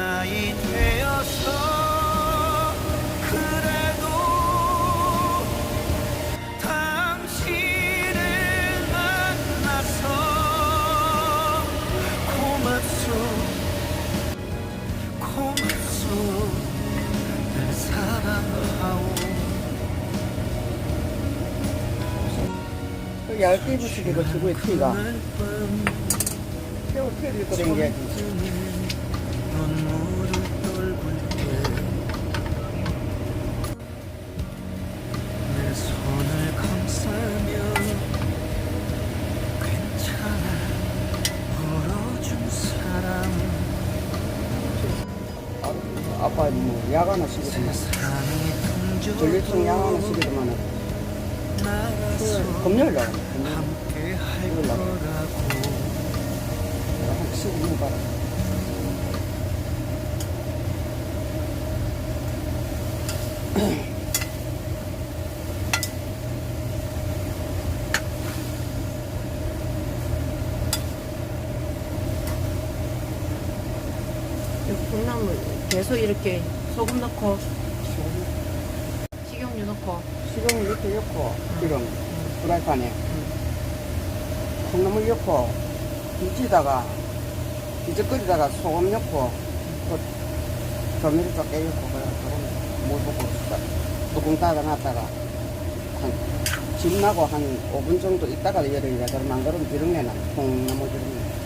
나이 되어서 그래도 당신을 만나서 고맙소. 고맙소. 날 사랑하오. 그 얇게 입으시기도 주고의 티가. 새우 티를 입고 댕 아 아빠 뭐, 약 하나 시키더만. 전립선 시키더만. 금요일 날. 금요일. 거라고 한 15분 봐라. 콩나물 계속 이렇게 소금 넣고 식용유 넣고. 식용유 이렇게 넣고, 기름, 프라이팬에. 콩나물 넣고, 뒤지다가, 뒤적거리다가 소금 넣고, 그, 조미료 좀 그래, 조금 물 붓고, 뚜껑 닫아놨다가, 한, 집 나고 한 5분 정도 있다가 열어야 돼. 그러면 안 그러면 비린내 나. 콩나물 비린내.